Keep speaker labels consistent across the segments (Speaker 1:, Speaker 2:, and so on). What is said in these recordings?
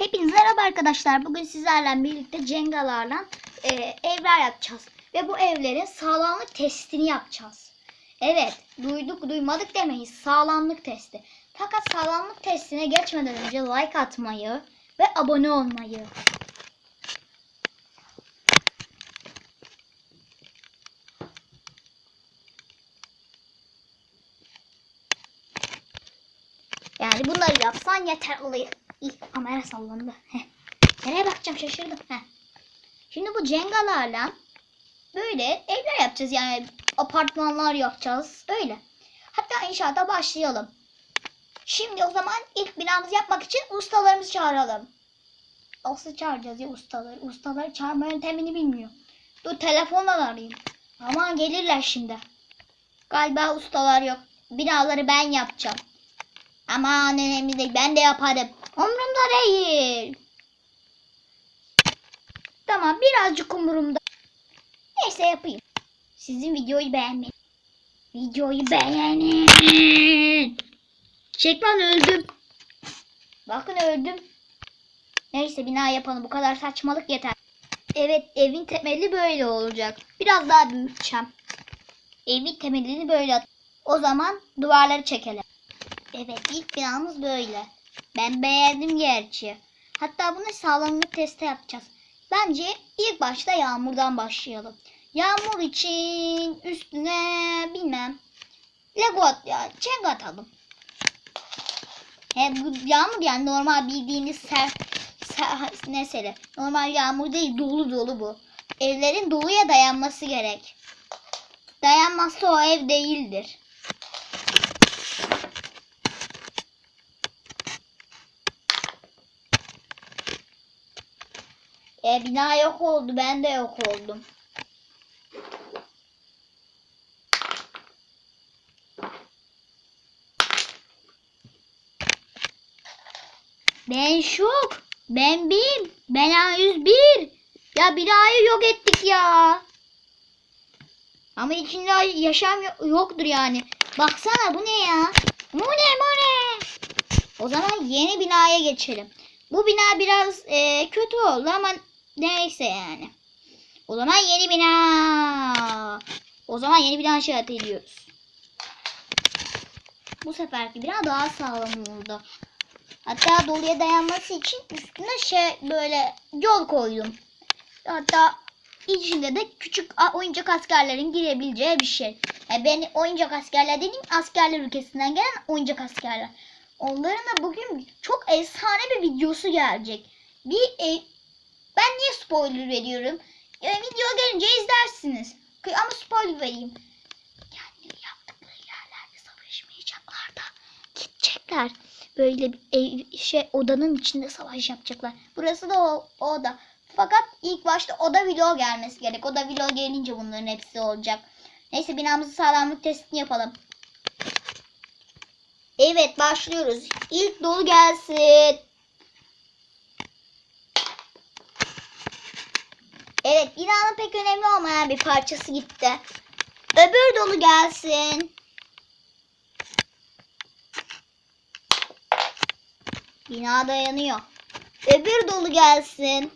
Speaker 1: Hepinize merhaba arkadaşlar. Bugün sizlerle birlikte Cengalarla e, evler yapacağız. Ve bu evlerin sağlamlık testini yapacağız. Evet, duyduk duymadık demeyiz. Sağlamlık testi. Fakat sağlamlık testine geçmeden önce like atmayı ve abone olmayı. Yani bunları yapsan yeter oluyor. İyi kamera sallandı. Heh. Nereye bakacağım şaşırdım. Heh. Şimdi bu cengalarla böyle evler yapacağız. Yani apartmanlar yapacağız. Öyle. Hatta inşaata başlayalım. Şimdi o zaman ilk binamızı yapmak için ustalarımızı çağıralım. Nasıl çağıracağız ya ustaları? Ustaları çağırma yöntemini bilmiyor. Dur telefonla arayayım. Aman gelirler şimdi. Galiba ustalar yok. Binaları ben yapacağım. Aman önemli değil. Ben de yaparım. Umurumda değil. Tamam birazcık umurumda. Neyse yapayım. Sizin videoyu beğenmeyin. Videoyu beğenin. Çekmen öldüm. Bakın öldüm. Neyse bina yapalım. Bu kadar saçmalık yeter. Evet evin temeli böyle olacak. Biraz daha büyüteceğim. Evin temelini böyle at. O zaman duvarları çekelim. Evet ilk binamız böyle. Ben beğendim gerçi. Hatta bunu sağlamlık testi yapacağız. Bence ilk başta yağmurdan başlayalım. Yağmur için üstüne bilmem. Lego at ya. Çeng atalım. He, bu yağmur yani normal bildiğiniz ser, ser ne seri. Normal yağmur değil dolu dolu bu. Evlerin doluya dayanması gerek. Dayanmazsa o ev değildir. E bina yok oldu. Ben de yok oldum. Ben şok. Ben bir. Ben A101. Ya binayı yok ettik ya. Ama içinde yaşam yo- yoktur yani. Baksana bu ne ya? Bu ne bu ne? O zaman yeni binaya geçelim. Bu bina biraz e, kötü oldu ama neyse yani. O zaman yeni bina. O zaman yeni bina inşaat ediyoruz. Bu seferki bina daha sağlam oldu. Hatta doluya dayanması için üstüne şey böyle yol koydum. Hatta içinde de küçük oyuncak askerlerin girebileceği bir şey. Yani ben oyuncak askerler dediğim askerler ülkesinden gelen oyuncak askerler. Onların da bugün çok efsane bir videosu gelecek. Bir e, ben niye spoiler veriyorum? E, video gelince izlersiniz. Ama spoiler vereyim. Kendi yaptıkları yerlerde savaşmayacaklar da gidecekler. Böyle bir ev, şey odanın içinde savaş yapacaklar. Burası da o, o oda. Fakat ilk başta oda vlog gelmesi gerek. Oda vlog gelince bunların hepsi olacak. Neyse binamızı sağlamlık testini yapalım. Evet başlıyoruz. İlk dolu gelsin. Evet binanın pek önemli olmayan bir parçası gitti. Öbür dolu gelsin. Bina dayanıyor. Öbür dolu gelsin.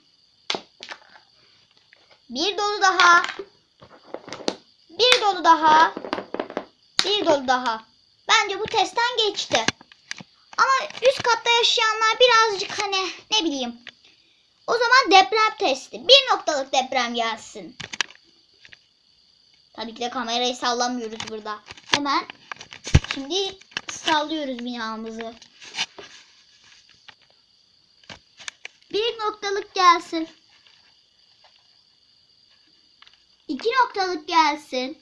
Speaker 1: Bir dolu daha. Bir dolu daha. Bir dolu daha. Bence bu testten geçti. Ama üst katta yaşayanlar birazcık hani ne bileyim. O zaman deprem testi. Bir noktalık deprem gelsin. Tabii ki de kamerayı sallamıyoruz burada. Hemen şimdi sallıyoruz binamızı. Bir noktalık gelsin. İki noktalık gelsin.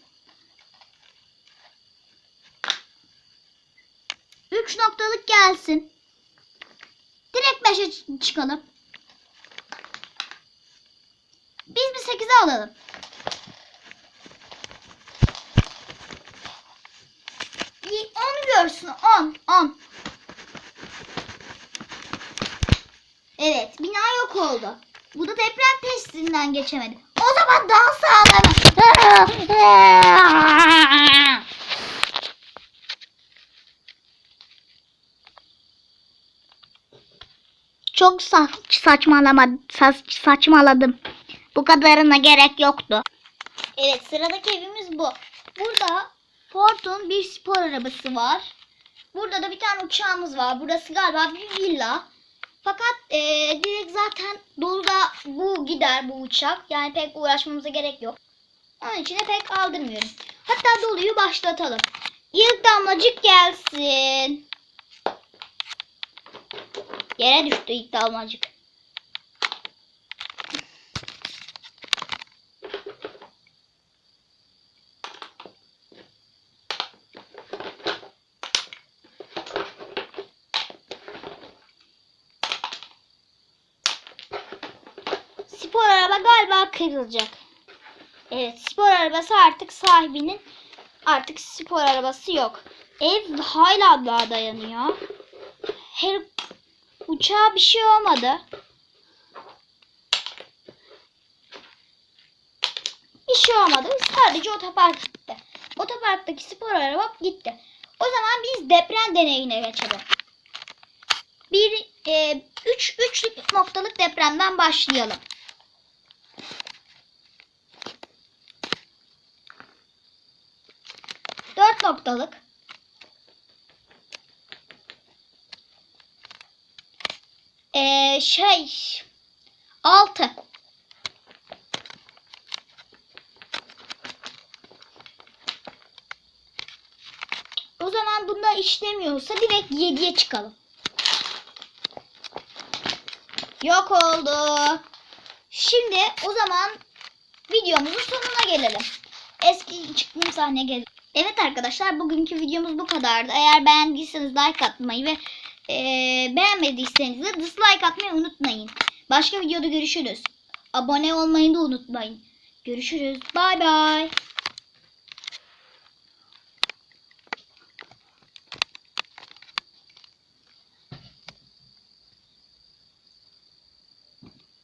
Speaker 1: Üç noktalık gelsin. Direkt beşe çıkalım. Biz bir sekize alalım. Bir on görsün. On. On. Evet. Bina yok oldu. Bu da deprem testinden geçemedi. O zaman daha sağlam. çok sa saçmalama sa- saçmaladım. Bu kadarına gerek yoktu. Evet sıradaki evimiz bu. Burada Ford'un bir spor arabası var. Burada da bir tane uçağımız var. Burası galiba bir villa. Fakat eee, direkt zaten doluda bu gider bu uçak. Yani pek uğraşmamıza gerek yok. Onun için de pek aldırmıyorum. Hatta doluyu başlatalım. İlk damlacık gelsin. Yere düştü ilk damlacık. Spor araba galiba kırılacak. Evet spor arabası artık sahibinin artık spor arabası yok. Ev hala daha dayanıyor. Her uçağa bir şey olmadı. Bir şey olmadı. Sadece otopark gitti. Otoparktaki spor araba gitti. O zaman biz deprem deneyine geçelim. Bir, e, üç, üç noktalık depremden başlayalım. Noktalık. Ee, şey altı. O zaman bunda işlemiyorsa direkt 7'ye çıkalım. Yok oldu. Şimdi o zaman videomuzun sonuna gelelim. Eski çıktığım sahneye gelelim. Evet arkadaşlar bugünkü videomuz bu kadardı. Eğer beğendiyseniz like atmayı ve eee, beğenmediyseniz de dislike atmayı unutmayın. Başka videoda görüşürüz. Abone olmayı da unutmayın. Görüşürüz. Bay bay.